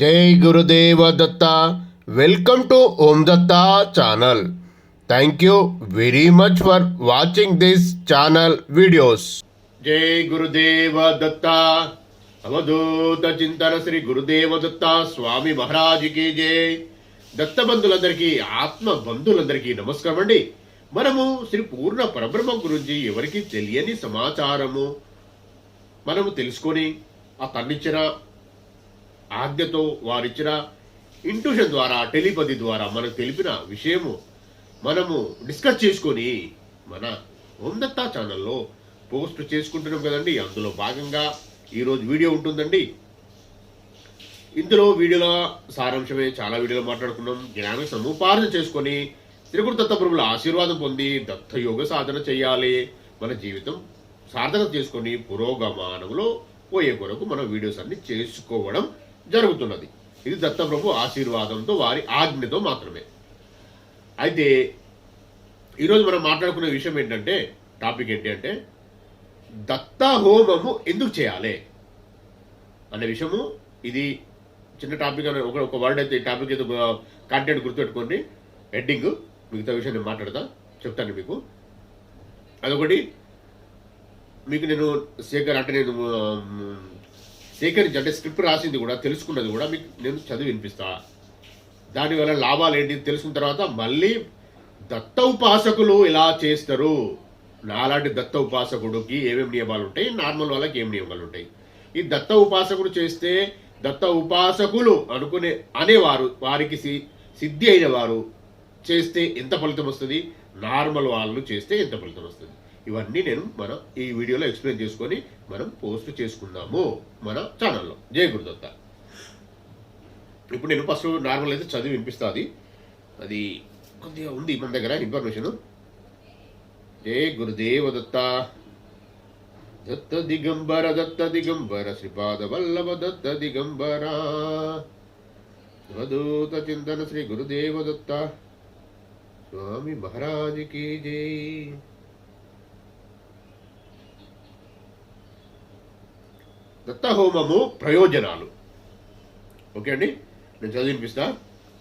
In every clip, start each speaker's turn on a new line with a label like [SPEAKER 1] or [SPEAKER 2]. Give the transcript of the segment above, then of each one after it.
[SPEAKER 1] జై Gurudeva Datta. Welcome to Om Datta channel. Thank you very much for watching this channel videos జై గురుదేవ దత్త. అవధూత చింతన శ్రీ గురుదేవ దత్త స్వామి మహారాజుకి జై. దత్త బంధులందరికీ ఆత్మ బంధువులందరికీ నమస్కారం అండి. మనము శ్రీ పూర్ణ పరబ్రహ్మ గురించి ఎవరికి తెలియని సమాచారము మనము తెలుసుకొని ఆ తన్నిచ్చిన ఆజ్ఞతో వారిచ్చిన ఇంట్యూషన్ ద్వారా టెలిపతి ద్వారా మనకు తెలిపిన విషయము మనము డిస్కస్ చేసుకొని మన ఉందత్తా ఛానల్లో పోస్ట్ చేసుకుంటున్నాం కదండి. అందులో భాగంగా ఈరోజు వీడియో ఉంటుందండి. ఇందులో వీడియోల సారాంశమే చాలా వీడియోలో మాట్లాడుకున్నాం. జ్ఞాన సముపార్జన చేసుకొని త్రిగురు దత్తప్రభుల ఆశీర్వాదం పొంది దత్త యోగ సాధన చేయాలి. మన జీవితం సార్థకత చేసుకొని పురోగమానంలో పోయే కొరకు మన వీడియోస్ అన్ని చేసుకోవడం జరుగుతున్నది. ఇది దత్తప్రభు ఆశీర్వాదంతో వారి ఆజ్ఞతో మాత్రమే. అయితే ఈరోజు మనం మాట్లాడుకునే విషయం ఏంటంటే టాపిక్ ఏంటి అంటే దత్త హోమము ఎందుకు చేయాలి? అనే విషయము. ఇది చిన్న టాపిక్ అని ఒక ఒక వర్డ్ అయితే ఈ టాపిక్ అయితే కంటెంట్ గుర్తుపెట్టుకోండి. హెడ్డింగ్ మిగతా విషయం నేను మాట్లాడతా చెప్తాను మీకు. అదొకటి. మీకు నేను శేఖర్ అంటే నేను సేకరించి అంటే స్క్రిప్ట్ రాసింది కూడా తెలుసుకున్నది కూడా మీకు నేను చదివి వినిపిస్తా. దానివల్ల లాభాలు ఏంటి తెలుసుకున్న తర్వాత మళ్ళీ దత్త ఉపాసకులు ఎలా చేస్తారు. నాలాంటి దత్త ఉపాసకుడికి ఏమేమి నియమాలు ఉంటాయి? నార్మల్ వాళ్ళకి ఏం నియమాలు ఉంటాయి? ఈ దత్త ఉపాసకుడు చేస్తే దత్త ఉపాసకులు అనుకునే అనేవారు వారికి సి- సిద్ధి అయిన వారు చేస్తే ఎంత ఫలితం వస్తుంది? నార్మల్ వాళ్ళు చేస్తే ఎంత ఫలితం వస్తుంది? ఇవన్నీ నేను మన ఈ వీడియోలో ఎక్స్ప్లెయిన్ చేసుకొని మనం పోస్ట్ చేసుకున్నాము మన ఛానల్లో. జయ గురుదత్త. ఇప్పుడు నేను ఫస్ట్ నార్మల్ అయితే చదివి వినిపిస్తుంది. అది కొద్దిగా ఉంది మన దగ్గర ఇన్ఫర్మేషన్. జయ గురుదేవ దత్త దత్త దిగంబర దత్త దిగంబర శ్రీపాద వల్లభ దత్త దిగంబర. అవధూత చింతన శ్రీ గురుదేవ దత్త స్వామి మహారాజుకి జై. దత్తహోమము ప్రయోజనాలు. ఓకే అండి? నేను చదివినిపిస్తా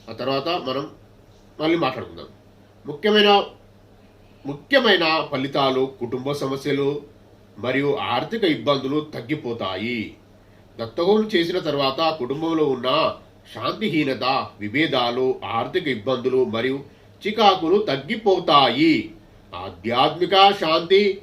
[SPEAKER 1] ఆ తర్వాత మనం మళ్ళీ మాట్లాడుకుందాం. ముఖ్యమైన ముఖ్యమైన ఫలితాలు కుటుంబ సమస్యలు మరియు ఆర్థిక ఇబ్బందులు తగ్గిపోతాయి. దత్తహోమం చేసిన తర్వాత కుటుంబంలో ఉన్న శాంతిహీనత విభేదాలు ఆర్థిక ఇబ్బందులు మరియు చికాకులు తగ్గిపోతాయి. ఆధ్యాత్మిక శాంతి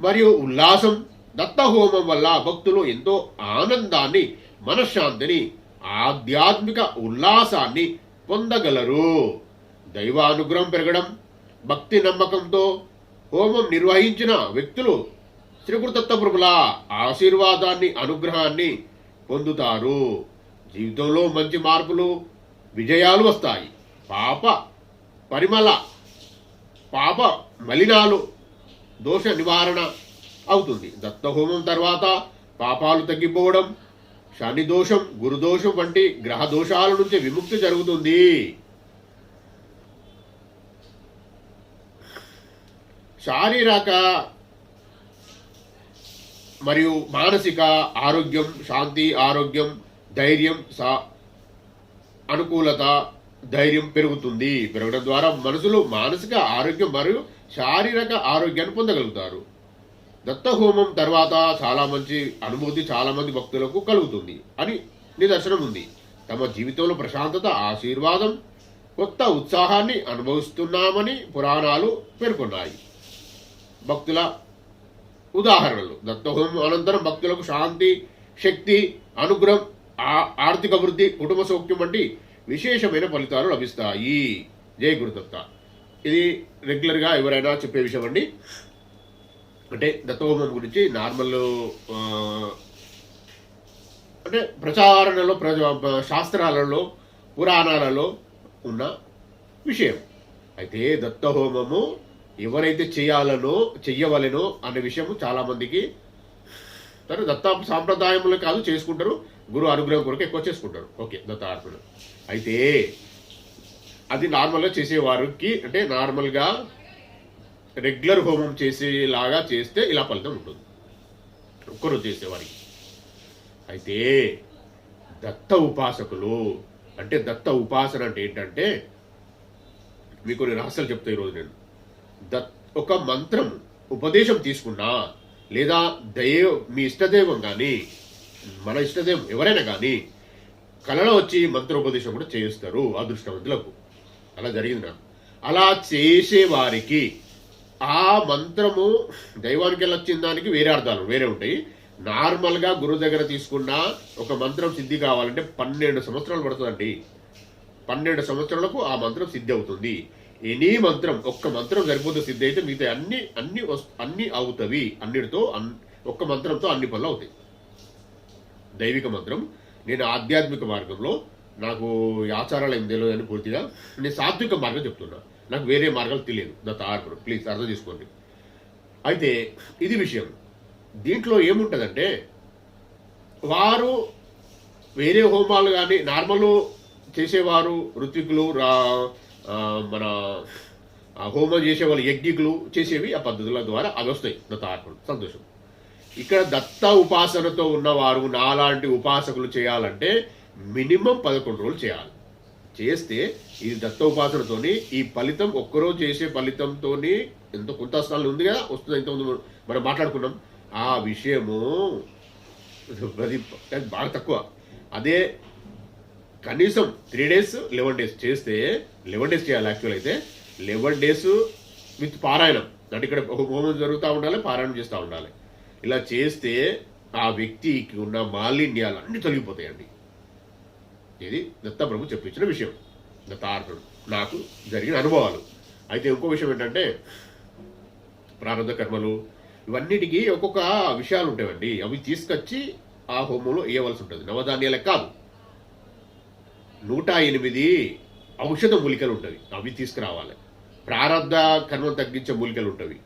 [SPEAKER 1] మరియు ఉల్లాసం దత్తహోమం వల్ల భక్తులు ఎంతో ఆనందాన్ని మనశ్శాంతిని ఆధ్యాత్మిక ఉల్లాసాన్ని పొందగలరు. దైవానుగ్రహం పెరగడం భక్తి నమ్మకంతో హోమం నిర్వహించిన వ్యక్తులు శ్రీకృతత్వప్రభుల ఆశీర్వాదాన్ని అనుగ్రహాన్ని పొందుతారు. జీవితంలో మంచి మార్పులు విజయాలు వస్తాయి. పాప పరిమళ పాప మలినాలు దోష నివారణ అవుతుంది. దత్తహోమం తర్వాత పాపాలు తగ్గిపోవడం శని దోషం గురుదోషం వంటి గ్రహ దోషాల నుంచి విముక్తి జరుగుతుంది. శారీరక మరియు మానసిక ఆరోగ్యం శాంతి ఆరోగ్యం ధైర్యం సా అనుకూలత ధైర్యం పెరుగుతుంది. పెరగడం ద్వారా మనసులో మానసిక ఆరోగ్యం మరియు శారీరక ఆరోగ్యాన్ని పొందగలుగుతారు. దత్తహోమం తర్వాత చాలా మంచి అనుభూతి చాలా మంది భక్తులకు కలుగుతుంది అని నిదర్శనం ఉంది. తమ జీవితంలో ప్రశాంతత ఆశీర్వాదం కొత్త ఉత్సాహాన్ని అనుభవిస్తున్నామని పురాణాలు పేర్కొన్నాయి. భక్తుల ఉదాహరణలు. దత్తహోమం అనంతరం భక్తులకు శాంతి శక్తి అనుగ్రహం ఆ- ఆర్థిక వృద్ధి కుటుంబ సౌఖ్యం వంటి విశేషమైన ఫలితాలు లభిస్తాయి. జయ గురుదత్త. ఇది రెగ్యులర్గా ఎవరైనా చెప్పే విషయం అండి. అంటే దత్తహోమం గురించి నార్మల్ అంటే ప్రచారణలో ప్రజ శాస్త్రాలలో పురాణాలలో ఉన్న విషయం. అయితే దత్తహోమము ఎవరైతే చేయాలనో చెయ్యవలెనో అనే విషయము చాలా మందికి సరే దత్త సాంప్రదాయములు కాదు చేసుకుంటారు. గురు అనుగ్రహం కొరకు ఎక్కువ చేసుకుంటారు. ఓకే దత్త అర్పణ అయితే అది నార్మల్గా చేసేవారికి అంటే నార్మల్గా రెగ్యులర్ హోమం చేసేలాగా చేస్తే ఇలా ఫలితం ఉంటుంది. ఒక్కరోజు చేసేవారికి అయితే దత్త ఉపాసకులు అంటే దత్త ఉపాసన అంటే ఏంటంటే మీకు కొన్ని రహస్యాలు చెప్తా ఈరోజు నేను. దత్ ఒక మంత్రం ఉపదేశం తీసుకున్నా లేదా దైవ మీ ఇష్టదైవం కానీ మన ఇష్టదైవం ఎవరైనా కానీ కళలో వచ్చి మంత్రోపదేశం కూడా చేయిస్తారు అదృష్టవంతులకు. అలా జరిగింది నాకు. అలా చేసేవారికి ఆ మంత్రము దైవానికి వెళ్ళొచ్చిన దానికి వేరే అర్థాలు వేరే ఉంటాయి. నార్మల్గా గురువు దగ్గర తీసుకున్న ఒక మంత్రం సిద్ధి కావాలంటే పన్నెండు సంవత్సరాలు పడుతుందండి. పన్నెండు సంవత్సరాలకు ఆ మంత్రం సిద్ధి అవుతుంది. ఎనీ మంత్రం ఒక్క మంత్రం సరిపోతే సిద్ధి అయితే మిగతా అన్ని అన్ని అన్ని అవుతవి. అన్నిటితో అన్- ఒక్క మంత్రంతో అన్ని పనులు అవుతాయి. దైవిక మంత్రం. నేను ఆధ్యాత్మిక మార్గంలో నాకు ఆచారాలు ఏం తెలియదు అని పూర్తిగా నేను సాత్విక మార్గం చెప్తున్నా. నాకు వేరే మార్గాలు తెలియదు. నా తార్పుడు ప్లీజ్ అర్థం చేసుకోండి. అయితే ఇది విషయం. దీంట్లో ఏముంటుందంటే వారు వేరే హోమాలు కానీ నార్మల్ చేసేవారు ఋత్వికులు రా మన హోమం చేసేవాళ్ళు యజ్ఞికులు చేసేవి ఆ పద్ధతుల ద్వారా అవి వస్తాయి. దత్తార్పణ సంతోషం. ఇక్కడ దత్త ఉపాసనతో ఉన్నవారు నాలాంటి ఉపాసకులు చేయాలంటే మినిమం పదకొండు రోజులు చేయాలి. చేస్తే ఈ దత్తోపాసనతోని ఈ ఫలితం ఒక్కరోజు చేసే ఫలితంతోని ఎంతో కొంత స్థానం ఉంది కదా వస్తుంది ఇంతకుముందు మనం మాట్లాడుకున్నాం. ఆ విషయము అది బాగా తక్కువ. అదే కనీసం త్రీ డేస్ లెవెన్ డేస్ చేస్తే లెవెన్ డేస్ చేయాలి యాక్చువల్ అయితే లెవెన్ డేస్ విత్ పారాయణం. అంటే ఇక్కడ హోమం జరుగుతూ ఉండాలి పారాయణం చేస్తూ ఉండాలి. ఇలా చేస్తే ఆ వ్యక్తికి ఉన్న మాలిన్యాలు అన్ని తొలగిపోతాయండి. ఇది దత్తప్రభు చెప్పించిన విషయం. దత్తార్థుడు. నాకు జరిగిన అనుభవాలు. అయితే ఇంకో విషయం ఏంటంటే ప్రారంభ కర్మలు ఇవన్నిటికీ ఒక్కొక్క విషయాలు ఉంటాయండి అవి తీసుకొచ్చి ఆ హోమంలో వేయవలసి ఉంటుంది నవధాన్యాలకు కాదు. నూట ఎనిమిది ఔషధ మూలికలు ఉంటుంది అవి తీసుకురావాలి. ప్రారంధ కర్మను తగ్గించే మూలికలు ఉంటవి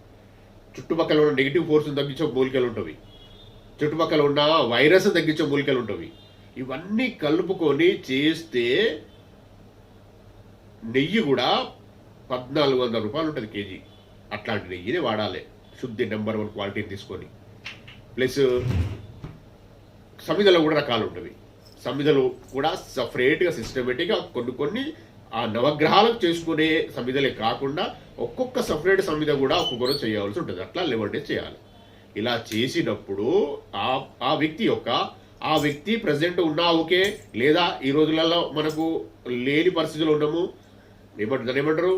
[SPEAKER 1] చుట్టుపక్కల ఉన్న నెగిటివ్ ఫోర్స్ని తగ్గించే మూలికలు ఉంటవి చుట్టుపక్కల ఉన్న వైరస్ తగ్గించే మూలికలు ఉంటవి ఇవన్నీ కలుపుకొని చేస్తే నెయ్యి కూడా పద్నాలుగు వందల రూపాయలు ఉంటుంది కేజీ. అట్లాంటి నెయ్యిని వాడాలి. శుద్ధి నెంబర్ వన్ క్వాలిటీని తీసుకొని. ప్లస్ సమిధలో కూడా రకాలు ఉంటుంది సమిధలు కూడా సపరేట్గా సిస్టమేటిక్గా కొన్ని కొన్ని ఆ నవగ్రహాలకు చేసుకునే సమిధలే కాకుండా ఒక్కొక్క సపరేట్ సమిధ కూడా ఒక్కొక్కరు చేయవలసి ఉంటుంది. అట్లా లెవెన్ డేస్ చేయాలి. ఇలా చేసినప్పుడు ఆ ఆ వ్యక్తి యొక్క ఆ వ్యక్తి ప్రజెంట్ ఉన్నా ఓకే లేదా ఈ రోజులలో మనకు లేని పరిస్థితులు ఉన్నాము. ఏమంటారు? ఏమంటారు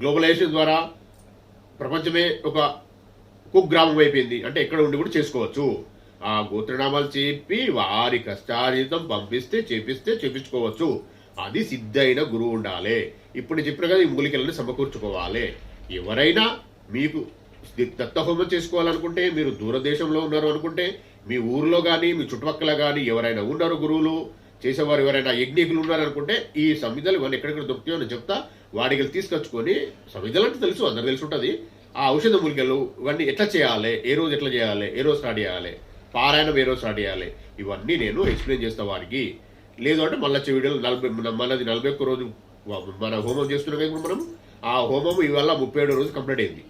[SPEAKER 1] గ్లోబలైజేషన్ ద్వారా ప్రపంచమే ఒక కుగ్రామం అయిపోయింది. అంటే ఎక్కడ ఉండి కూడా చేసుకోవచ్చు. ఆ గోత్రనామాలు చెప్పి వారి కష్టార్జితం పంపిస్తే చేపిస్తే చేపించుకోవచ్చు. అది సిద్ధైన గురువు ఉండాలి. ఇప్పుడు నేను చెప్పిన కదా ఈ మూలికలను సమకూర్చుకోవాలి. ఎవరైనా మీకు దత్తహోమం చేసుకోవాలనుకుంటే మీరు దూరదేశంలో ఉన్నారు అనుకుంటే మీ ఊర్లో కానీ మీ చుట్టుపక్కల కానీ ఎవరైనా ఉన్నారు గురువులు చేసేవారు ఎవరైనా యజ్ఞికులు ఉన్నారనుకుంటే ఈ సమిధలు ఇవన్నీ ఎక్కడెక్కడ దొరుకుతాయో నేను చెప్తా. వాడికి తీసుకొచ్చుకొని సమిధలు అంటే తెలుసు అందరు తెలిసి ఉంటుంది ఆ ఔషధ మూలికలు ఇవన్నీ ఎట్లా చేయాలి ఏ రోజు ఎట్లా చేయాలి ఏ రోజు స్టార్ట్ చేయాలి పారాయణం ఏ రోజు స్టార్ట్ చేయాలి ఇవన్నీ నేను ఎక్స్ప్లెయిన్ చేస్తా వారికి. లేదు అంటే మళ్ళీ వీడియోలు నలభై మనది నలభై ఒక్క రోజు మన హోమం చేస్తున్నాం ఇప్పుడు మనం. ఆ హోమం ఇవాళ ముప్పై ఏడో రోజు కంప్లీట్ అయింది.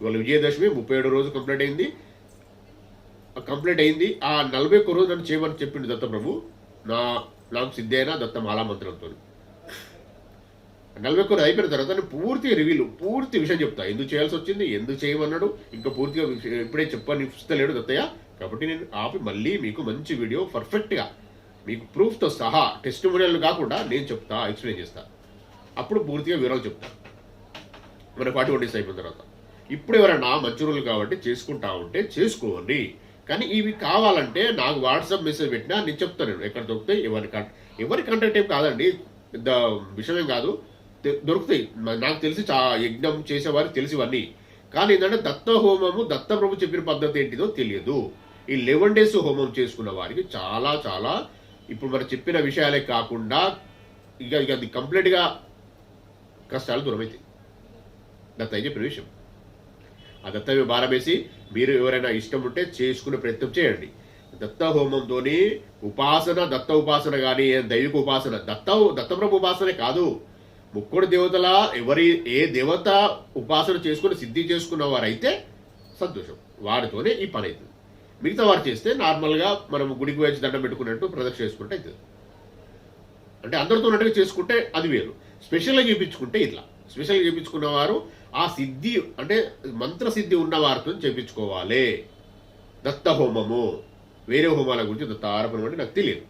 [SPEAKER 1] ఇవాళ విజయదశమి ముప్పై ఏడో రోజు కంప్లీట్ అయింది. కంప్లీట్ అయింది. ఆ నలభై ఒక్క రోజు నన్ను చేయమని చెప్పిండు దత్త ప్రభు. నా నాకు సిద్ధైన? దత్త మాలామంత్రంతో నలభై ఒక్క రోజు అయిపోయిన తర్వాత నేను పూర్తిగా రివ్యూలు పూర్తి విషయం చెప్తా. ఎందుకు చేయాల్సి వచ్చింది? ఎందుకు చేయమన్నాడు? ఇంకా పూర్తిగా ఇప్పుడే చెప్పని ఇస్తలేడు దత్తయ్య. కాబట్టి నేను ఆపి మళ్ళీ మీకు మంచి వీడియో పర్ఫెక్ట్గా మీకు ప్రూఫ్తో సహా టెస్ట్ కాకుండా నేను చెప్తా ఎక్స్ప్లెయిన్ చేస్తా. అప్పుడు పూర్తిగా వివరాలు చెప్తా. మన ఫార్టీ వన్ డేస్ అయిపోయిన తర్వాత. ఇప్పుడు ఎవరైనా మంచి రోజులు కాబట్టి చేసుకుంటా ఉంటే చేసుకోండి. కానీ ఇవి కావాలంటే నాకు వాట్సాప్ మెసేజ్ పెట్టినా నేను చెప్తాను. నేను ఎక్కడ దొరుకుతాయి ఎవరి కాంట ఎవరి కంటెంట్ ఏం కాదండి. పెద్ద విషయం ఏం కాదు. దొరుకుతాయి. నాకు తెలిసి చా యజ్ఞం చేసేవారికి తెలిసి ఇవన్నీ కానీ ఏంటంటే దత్త హోమము దత్త ప్రభు చెప్పిన పద్ధతి ఏంటిదో తెలియదు. ఈ లెవెన్ డేస్ హోమం చేసుకున్న వారికి చాలా చాలా ఇప్పుడు మనం చెప్పిన విషయాలే కాకుండా ఇక ఇక అది కంప్లీట్గా కష్టాలు దూరమైతాయి. దత్తయ్య అయితే ప్రవేశం ఆ దత్తయ్య భారమేసి మీరు ఎవరైనా ఇష్టం ఉంటే చేసుకునే ప్రయత్నం చేయండి. దత్త హోమంతోని ఉపాసన దత్త ఉపాసన కానీ దైవిక ఉపాసన దత్త దత్తప్రభు ఉపాసనే కాదు. ముక్కుడు దేవతల ఎవరి ఏ దేవత ఉపాసన చేసుకుని సిద్ధి చేసుకున్న వారైతే సంతోషం. వారితోనే ఈ పని అవుతుంది. మిగతా వారు చేస్తే నార్మల్గా మనం గుడికి వచ్చి దండం పెట్టుకున్నట్టు ప్రదక్షిణ చేసుకుంటే అవుతుంది అంటే అందరితో ఉన్నట్టుగా చేసుకుంటే అది వేరు. స్పెషల్గా చేయించుకుంటే ఇట్లా. స్పెషల్గా చేయించుకున్న వారు ఆ సిద్ధి అంటే మంత్ర సిద్ధి చేపించుకోవాలి. చేయించుకోవాలి దత్త హోమము వేరే హోమాల గురించి దత్త ఆరోపణ అంటే నాకు తెలియదు.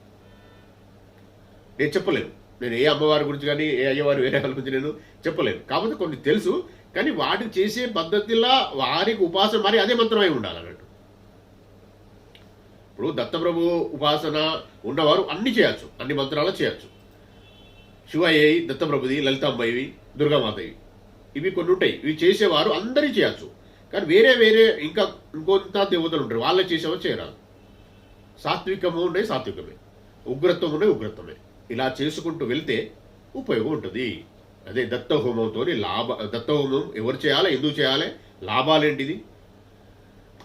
[SPEAKER 1] నేను చెప్పలేను. నేను ఏ అమ్మవారి గురించి కానీ ఏ అయ్యవారి వేరే వాళ్ళ గురించి నేను చెప్పలేను. కాకపోతే కొన్ని తెలుసు కానీ వాటికి చేసే పద్ధతిలా వారికి ఉపాసన మరి అదే మంత్రమై ఉండాలి అన్నట్టు. ఇప్పుడు దత్తప్రభు ఉపాసన ఉన్నవారు అన్ని చేయొచ్చు. అన్ని మంత్రాలు చేయొచ్చు. శివయ్యవి దత్తప్రభుది లలితాంబయ్యవి దుర్గామాతవి ఇవి కొన్ని ఉంటాయి. ఇవి చేసేవారు అందరి చేయొచ్చు కానీ వేరే వేరే ఇంకా ఇంకొంత దేవతలు ఉంటారు. వాళ్ళే చేసేవారు చేయరాదు. సాత్వికము ఉన్నాయి సాత్వికమే. ఉగ్రత్వం ఉన్నాయి ఉగ్రత్వమే. ఇలా చేసుకుంటూ వెళ్తే ఉపయోగం ఉంటుంది. అదే దత్తహోమంతో లాభ దత్తహోమం ఎవరు చేయాలి ఎందుకు చేయాలి లాభాలేంటిది?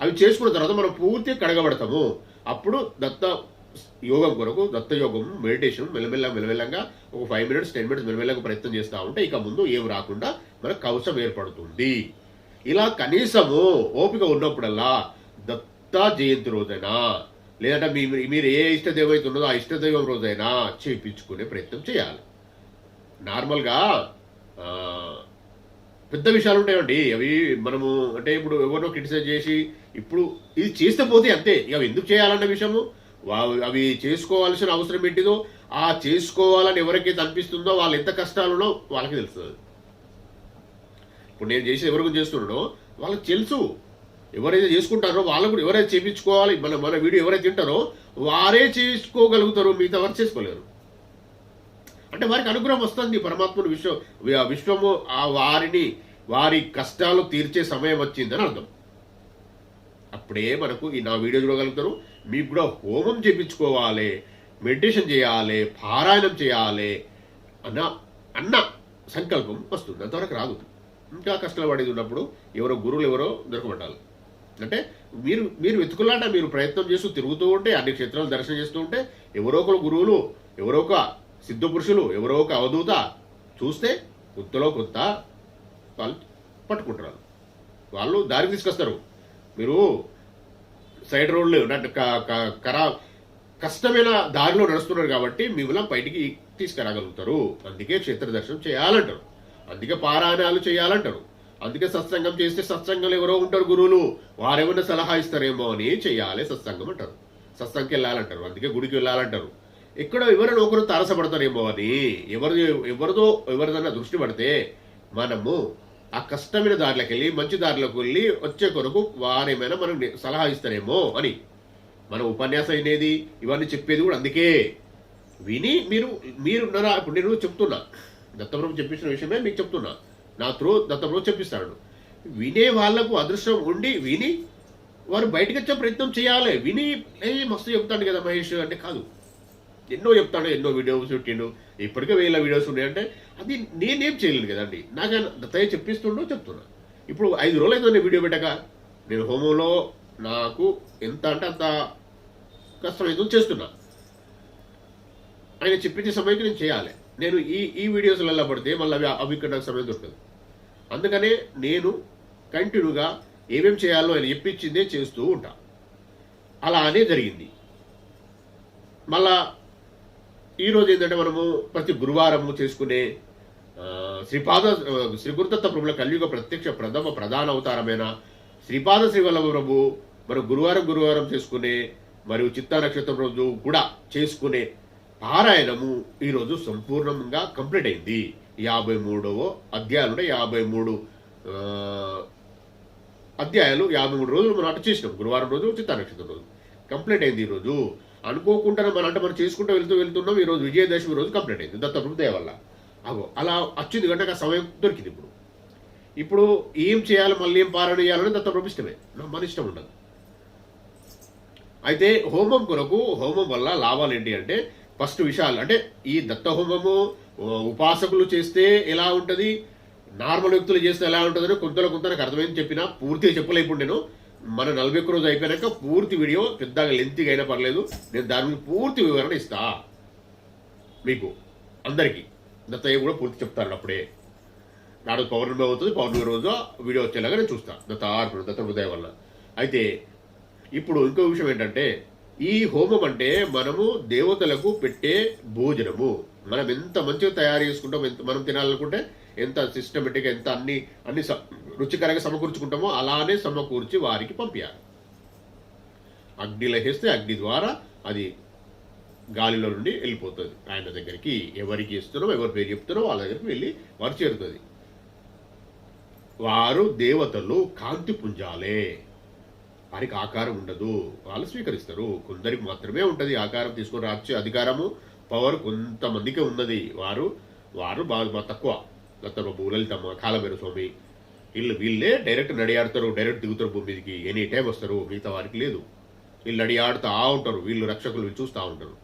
[SPEAKER 1] అవి చేసుకున్న తర్వాత మనం పూర్తిగా కడగబడతాము. అప్పుడు దత్త యోగం కొరకు దత్త యోగం మెడిటేషన్ మెల్లమెల్ల మెల్లమెల్లంగా ఒక ఫైవ్ మినిట్స్ టెన్ మినిట్స్ మెల్లమెల్లగా ప్రయత్నం చేస్తూ ఉంటే ఇక ముందు ఏం రాకుండా మనకు కవచం ఏర్పడుతుంది. ఇలా కనీసము ఓపిక ఉన్నప్పుడల్లా దత్త జయంతి రోజైనా లేదంటే మీ మీరు ఏ ఇష్టదైవం అయితే ఉన్నదో ఆ ఇష్టదైవం రోజైనా చేయించుకునే ప్రయత్నం చేయాలి. నార్మల్గా పెద్ద విషయాలు ఉంటాయండి. అవి మనము అంటే ఇప్పుడు ఎవరినో క్రిటిసైజ్ చేసి ఇప్పుడు ఇది చేస్తే పోతే అంతే. ఇక అవి ఎందుకు చేయాలన్న విషయము? అవి చేసుకోవాల్సిన అవసరం ఏంటిదో ఆ చేసుకోవాలని ఎవరికైతే అనిపిస్తుందో వాళ్ళు ఎంత కష్టాలునో వాళ్ళకి తెలుస్తుంది. ఇప్పుడు నేను చేసి ఎవరికి చేస్తున్నానో చేస్తున్నాడో వాళ్ళకి తెలుసు. ఎవరైతే చేసుకుంటారో వాళ్ళు కూడా ఎవరైతే చేయించుకోవాలి మన మన వీడియో ఎవరైతే తింటారో వారే చేసుకోగలుగుతారో మిగతా వారు చేసుకోలేరు. అంటే వారికి అనుగ్రహం వస్తుంది పరమాత్ముడు విశ్వ విశ్వము ఆ వారిని వారి కష్టాలు తీర్చే సమయం వచ్చిందని అర్థం. అప్పుడే మనకు ఈ నా వీడియో చూడగలుగుతారు. మీకు కూడా హోమం చేయించుకోవాలి మెడిటేషన్ చేయాలి పారాయణం చేయాలి అన్న అన్న సంకల్పం వస్తుంది. అంతవరకు రాదు. ఇంకా కష్టాలు పడేది ఉన్నప్పుడు ఎవరో గురువులు ఎవరో దొరకబట్టాలి అంటే మీరు మీరు వెతుకులాట మీరు ప్రయత్నం చేస్తూ తిరుగుతూ ఉంటే అన్ని క్షేత్రాలు దర్శనం చేస్తూ ఉంటే ఎవరో ఒకరు గురువులు ఎవరో ఒక సిద్ధ పురుషులు ఎవరో ఒక అవధూత చూస్తే కొంతలో కొంత వాళ్ళు పట్టుకుంటారు. వాళ్ళు దారి తీసుకొస్తారు. మీరు సైడ్ రోడ్లు కరా కష్టమైన దారిలో నడుస్తున్నారు కాబట్టి మిమ్మల్ని బయటికి తీసుకురాగలుగుతారు. అందుకే క్షేత్ర దర్శనం చేయాలంటారు. అందుకే పారాయణాలు చేయాలంటారు. అందుకే సత్సంగం చేస్తే సత్సంగంలో ఎవరో ఉంటారు గురువులు. వారేమన్నా సలహా ఇస్తారేమో అని చేయాలి సత్సంగం అంటారు. సత్సంగకి వెళ్ళాలంటారు. అందుకే గుడికి వెళ్ళాలంటారు. ఇక్కడ ఎవరైనా ఒకరు తారసపడతారేమో అని ఎవరు ఎవరిదో ఎవరిదన్నా దృష్టి పడితే మనము ఆ కష్టమైన దారిలోకి వెళ్ళి మంచి దారిలోకి వెళ్ళి వచ్చే కొరకు వారేమైనా మనం సలహా ఇస్తారేమో అని. మన ఉపన్యాసం అనేది ఇవన్నీ చెప్పేది కూడా అందుకే. విని మీరు మీరున్నారా? ఇప్పుడు నేను చెప్తున్నా. దత్తప్రభు చెప్పించిన విషయమే మీకు చెప్తున్నా. నా త్రూ దత్తప్రభు చెప్పిస్తాడు. వినే వాళ్ళకు అదృష్టం ఉండి విని వారు బయటకు వచ్చే ప్రయత్నం చేయాలి. విని ఏ మస్తు చెప్తాడు కదా మహేష్ అంటే కాదు. ఎన్నో చెప్తాడు ఎన్నో వీడియోస్ పెట్టిండు. ఇప్పటికే వేల వీడియోస్ ఉన్నాయంటే అది నేనేం చేయలేను కదండి. నాకు దయ చెప్పిస్తుండో చెప్తున్నా. ఇప్పుడు ఐదు రోజులు అయితే నేను వీడియో పెట్టక. నేను హోమంలో నాకు ఎంత అంటే అంత కష్టమైందో చేస్తున్నా. ఆయన చెప్పించే సమయానికి నేను చేయాలి. నేను ఈ ఈ వీడియోస్లలో పడితే మళ్ళీ అవి అవి ఇక్కడ నాకు సమయం దొరకదు. అందుకనే నేను కంటిన్యూగా ఏమేం చేయాలో ఆయన చెప్పించిందే చేస్తూ ఉంటా. అలానే జరిగింది. మళ్ళా ఈరోజు ఏంటంటే మనము ప్రతి గురువారము చేసుకునే శ్రీపాద శ్రీ గురుదత్త ప్రభుల కలియుగ ప్రత్యక్ష ప్రథమ ప్రధాన అవతారమైన శ్రీపాద శ్రీవల్లభ ప్రభు మరి గురువారం గురువారం చేసుకునే మరియు చిత్తా నక్షత్రం రోజు కూడా చేసుకునే పారాయణము ఈరోజు సంపూర్ణంగా కంప్లీట్ అయింది. యాభై మూడవ అధ్యాయంలో యాభై మూడు అధ్యాయాలు యాభై మూడు రోజులు మనం అటు చేసినాం. గురువారం రోజు చిత్తా నక్షత్రం రోజు. కంప్లీట్ అయింది ఈరోజు అనుకోకుండా మనం అంటే మనం చేసుకుంటూ వెళ్తూ వెళ్తున్నాం ఈరోజు విజయదశమి రోజు కంప్లీట్ అయింది. దత్తప్రభు దయ వల్ల. అగో అలా వచ్చింది కంటే ఆ సమయం దొరికింది ఇప్పుడు. ఇప్పుడు ఏం చేయాలి మళ్ళీ ఏం పారాయణ చేయాలని దత్తప్రభు ఇష్టమే. మన ఇష్టం ఉండదు. అయితే హోమం కొరకు హోమం వల్ల లాభాలు ఏంటి అంటే ఫస్ట్ విషయాలు అంటే ఈ దత్త హోమము ఉపాసకులు చేస్తే ఎలా ఉంటుంది? నార్మల్ వ్యక్తులు చేస్తే ఎలా ఉంటుందని కొంతలో కొంత నాకు అర్థమైంది చెప్పినా పూర్తిగా చెప్పలేకుండా నేను మన నలభై ఒక్క రోజు అయిపోయాక పూర్తి వీడియో పెద్దగా లెంత్గా అయినా పర్లేదు. నేను దాని మీద పూర్తి వివరణ ఇస్తా. మీకు అందరికీ. దత్తయ్య కూడా పూర్తి చెప్తాను అప్పుడే. నాడు పౌర్ణమి అవుతుంది పౌర్ణమి రోజు వీడియో వచ్చేలాగా నేను చూస్తాను దత్త ఆర్పణ దత్త హృదయం వల్ల. అయితే ఇప్పుడు ఇంకో విషయం ఏంటంటే ఈ హోమం అంటే మనము దేవతలకు పెట్టే భోజనము. మనం ఎంత మంచిగా తయారు చేసుకుంటాం ఎంత మనం తినాలనుకుంటే ఎంత సిస్టమేటిక్గా ఎంత అన్ని అన్ని రుచికరంగా సమకూర్చుకుంటామో అలానే సమకూర్చి వారికి పంపించాలి అగ్ని లహిస్తే అగ్ని ద్వారా అది గాలిలో నుండి వెళ్ళిపోతుంది. ఆయన దగ్గరికి ఎవరికి ఇస్తున్నాం ఎవరి పేరు చెప్తున్నాం వాళ్ళ దగ్గరికి వెళ్ళి వారు చేరుతుంది. వారు దేవతలు కాంతి పుంజాలే. వారికి ఆకారం ఉండదు. వాళ్ళు స్వీకరిస్తారు. కొందరికి మాత్రమే ఉంటుంది ఆకారం తీసుకొని రాచే అధికారము. పవర్ కొంతమందికే ఉన్నది. వారు వారు బాగా తక్కువ. దత్తమ్మ భూలలితమ్మ కాలమేరు స్వామి వీళ్ళు వీళ్ళే డైరెక్ట్ నడియాడతారు డైరెక్ట్ దిగుతారు భూమి మీదకి. ఎనీ టైం వస్తారు మిగతా వారికి లేదు. వీళ్ళు నడియాడుతూ ఉంటారు వీళ్ళు రక్షకులు చూస్తూ ఉంటారు.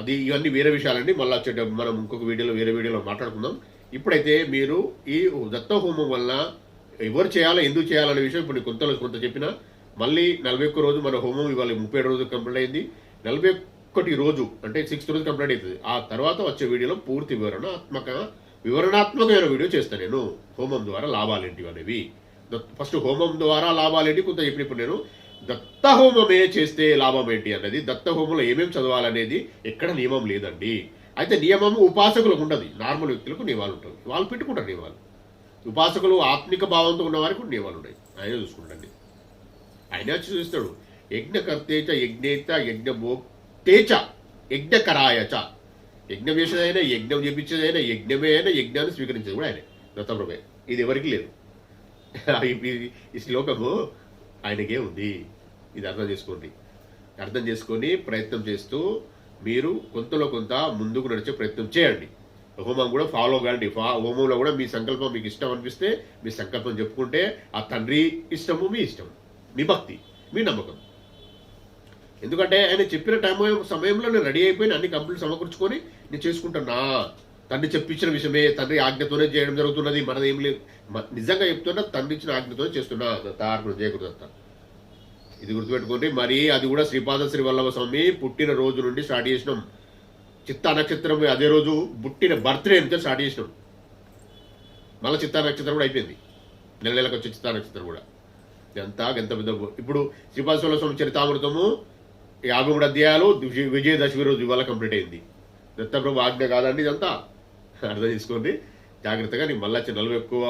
[SPEAKER 1] అది ఇవన్నీ వేరే విషయాలండి. మళ్ళీ వచ్చే మనం ఇంకొక వీడియోలో వేరే వీడియోలో మాట్లాడుకుందాం. ఇప్పుడైతే మీరు ఈ దత్త హోమం వల్ల ఎవరు చేయాలో ఎందుకు చేయాలనే విషయం ఇప్పుడు కొంత కొంత చెప్పిన. మళ్ళీ నలభై ఒక్క రోజు మన హోమం ఇవాళ ముప్పై ఏడు రోజు కంప్లీట్ అయింది. నలభై ఒక్కటి రోజు అంటే సిక్స్త్ రోజు కంప్లీట్ అవుతుంది. ఆ తర్వాత వచ్చే వీడియోలో పూర్తి వివరణాత్మక వివరణాత్మకమైన వీడియో చేస్తాను నేను. హోమం ద్వారా లాభాలేంటివి అనేవి. ఫస్ట్ హోమం ద్వారా లాభాలేంటి? కొంత చెప్పిన ఇప్పుడు నేను దత్త హోమమే చేస్తే లాభం ఏంటి అన్నది దత్త హోమంలో ఏమేమి చదవాలనేది ఎక్కడ నియమం లేదండి. అయితే నియమం ఉపాసకులకు ఉండదు. నార్మల్ వ్యక్తులకు నియమాలు ఉంటుంది వాళ్ళు పెట్టుకుంటారు నియమాలు. ఉపాసకులు ఆత్మిక భావంతో ఉన్న వారికి కూడా నియమాలు ఉన్నాయి ఆయన చూసుకుంటండి ఆయన వచ్చి చూస్తాడు యజ్ఞకర్తేచ యజ్ఞేత యజ్ఞభోక్తేచ యజ్ఞకరాయచ. యజ్ఞం చేసేదైనా యజ్ఞం చేపించేదైనా యజ్ఞమే అయినా యజ్ఞాన్ని స్వీకరించేది కూడా ఆయనే. దత్తప్రభే ఇది ఎవరికి లేదు. ఈ- శ్లోకము ఆయనకే ఉంది. ఇది అర్థం చేసుకోండి. అర్థం చేసుకొని ప్రయత్నం చేస్తూ మీరు కొంతలో కొంత ముందుకు నడిచే ప్రయత్నం చేయండి. హోమం కూడా ఫాలో కాండి. ఫా హోమంలో కూడా మీ సంకల్పం మీకు ఇష్టం అనిపిస్తే మీ సంకల్పం చెప్పుకుంటే ఆ తండ్రి ఇష్టము మీ ఇష్టం మీ భక్తి మీ నమ్మకం. ఎందుకంటే ఆయన చెప్పిన టైం సమయంలో రెడీ అయిపోయి అన్ని కంప్లీట్ సమకూర్చుకొని నేను చేసుకుంటున్నా తండ్రి చెప్పించిన విషయమే తండ్రి ఆజ్ఞతోనే చేయడం జరుగుతున్నది మనది ఏం లేదు నిజంగా చెప్తున్నా తండ్రి ఇచ్చిన ఆజ్ఞతో చేస్తున్నా తారకుడు చేయకూడదు ఇది గుర్తుపెట్టుకోండి మరి అది కూడా శ్రీపాద శ్రీ వల్లభ స్వామి పుట్టిన రోజు నుండి స్టార్ట్ చేసినాం. చిత్తా నక్షత్రం అదే రోజు పుట్టిన బర్త్డే నుంచి స్టార్ట్ చేసినాం. మళ్ళీ చిత్తా నక్షత్రం కూడా అయిపోయింది. నెల నెలకు వచ్చే చిత్తా నక్షత్రం కూడా. ఎంత ఎంత పెద్ద ఇప్పుడు శ్రీపాద శ్రీ స్వామి చరితామృతము యాభై మూడు అధ్యాయాలు విజయదశమి రోజు ఇవాళ కంప్లీట్ అయింది. దత్తప్రభు ఆజ్ఞ కాదండి ఇదంతా. అర్థం చేసుకోండి. జాగ్రత్తగా నేను మళ్ళీ వచ్చే నలభై ఎక్కువ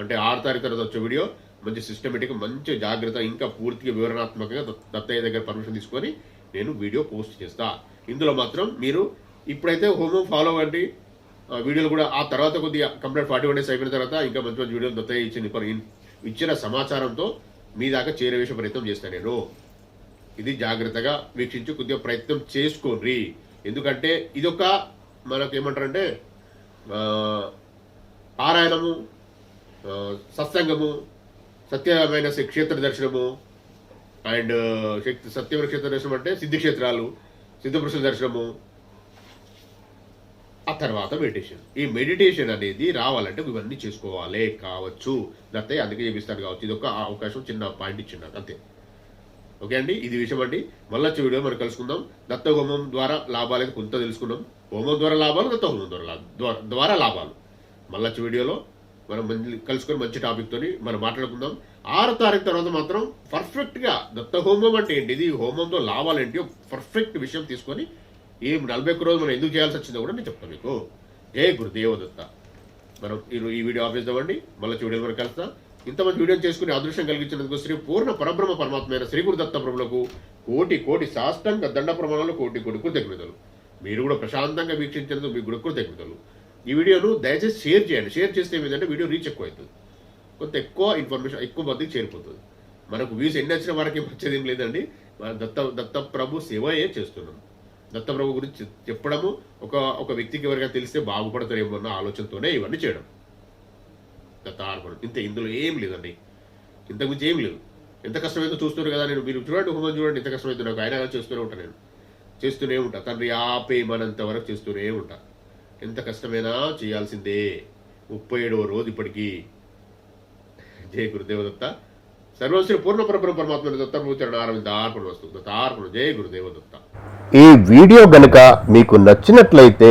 [SPEAKER 1] అంటే ఆరు తారీఖు తర్వాత వచ్చే వీడియో మంచి సిస్టమేటిక్ మంచి జాగ్రత్త ఇంకా పూర్తిగా వివరణాత్మకంగా దత్తయ్య దగ్గర పర్మిషన్ తీసుకొని నేను వీడియో పోస్ట్ చేస్తా. ఇందులో మాత్రం మీరు ఇప్పుడైతే హోమం ఫాలో అవ్వండి. వీడియోలు కూడా ఆ తర్వాత కొద్దిగా కంప్లీట్ ఫార్టీ వన్ డేస్ అయిపోయిన తర్వాత ఇంకా మంచి మంచి వీడియోలు దత్తయ్య ఇచ్చిన ఇచ్చిన సమాచారంతో మీ దాకా చేరవేసే ప్రయత్నం చేస్తాను నేను. ఇది జాగ్రత్తగా వీక్షించి కొద్దిగా ప్రయత్నం చేసుకోండి. ఎందుకంటే ఇదొక మనకు ఏమంటారంటే పారాయణము సత్సంగము సత్యమైన క్షేత్ర దర్శనము అండ్ శక్తి సత్యమైన క్షేత్ర దర్శనం అంటే సిద్ధిక్షేత్రాలు సిద్ధపురుషుల దర్శనము ఆ తర్వాత మెడిటేషన్. ఈ మెడిటేషన్ అనేది రావాలంటే ఇవన్నీ చేసుకోవాలి కావచ్చు. లేకపోతే అందుకే చేపిస్తాను కావచ్చు. ఇది ఒక అవకాశం చిన్న పాయింట్ ఇచ్చిండు అంతే. ఓకే అండి? ఇది విషయం అండి. మళ్ళీ వచ్చే వీడియో మనం కలుసుకుందాం. దత్త హోమం ద్వారా లాభాలకి కొంత తెలుసుకున్నాం హోమం ద్వారా లాభాలు దత్త హోమం ద్వారా ద్వారా లాభాలు. మళ్ళీ వచ్చే వీడియోలో మనం కలుసుకొని మంచి టాపిక్తో మనం మాట్లాడుకుందాం. ఆరు తారీఖు తర్వాత మాత్రం పర్ఫెక్ట్గా దత్త హోమం అంటే ఏంటి ఇది హోమంతో లాభాలు ఏంటి? పర్ఫెక్ట్ విషయం తీసుకొని ఈ నలభై ఒక్క రోజు మనం ఎందుకు చేయాల్సి వచ్చిందో కూడా నేను చెప్తాను మీకు. జయ గురుదేవ దత్త. మనం ఈ ఈ వీడియో ఆపేద్దామండి. మళ్ళీ వీడియో వరకు కలుస్తా ఇంతమంది వీడియో చేసుకుని అదృష్టం కలిగించినందుకు శ్రీ పూర్ణ పరబ్రహ్మ పరమాత్మైన శ్రీ గురుదత్త ప్రభులకు కోటి కోటి సాష్టంగ దండ ప్రమాణాలు కోటి కోటి కృతజ్ఞతలు. మీరు కూడా ప్రశాంతంగా వీక్షించినందుకు మీకు కూడా కృతజ్ఞతలు. ఈ వీడియోను దయచేసి షేర్ చేయండి. షేర్ చేస్తే ఏమిటంటే వీడియో రీచ్ ఎక్కువ అవుతుంది కొంత ఎక్కువ ఇన్ఫర్మేషన్ ఎక్కువ మందికి చేరిపోతుంది. మనకు వ్యూస్ ఎన్ని వచ్చిన వారికి వచ్చేది ఏం లేదండి. మన దత్త దత్త ప్రభు సేవయే చేస్తున్నాం. దత్త ప్రభు గురించి చెప్పడము ఒక ఒక వ్యక్తికి ఎవరికైనా తెలిస్తే బాగుపడతారేమో అన్న ఆలోచనతోనే ఇవన్నీ చేయడం. దత్త ఆర్పణం ఇంత ఇందులో ఏం లేదండి. ఇంతకుమించి ఏం లేదు. ఎంత కష్టమైందో చూస్తున్నారు కదా నేను మీరు చూడండి హోమం చూడండి ఎంత కష్టమైందో నాకు ఆయన చేస్తూనే ఉంటాను నేను. చేస్తూనే ఉంటా. తండ్రి ఆపేయమనంత వరకు చేస్తూనే ఉంటా. ఎంత కష్టమైనా చేయాల్సిందే. ముప్పై ఏడవ రోజు ఇప్పటికీ. జయ గురుదేవదత్త సర్వశ్రీ పూర్ణ పరబ్రహ్మ పరమాత్మ దత్తమూచరణ ఆరంభించ ఆర్పణ వస్తు దత్తార్పణ జయ గురుదేవదత్త
[SPEAKER 2] ఈ వీడియో గనుక మీకు నచ్చినట్లయితే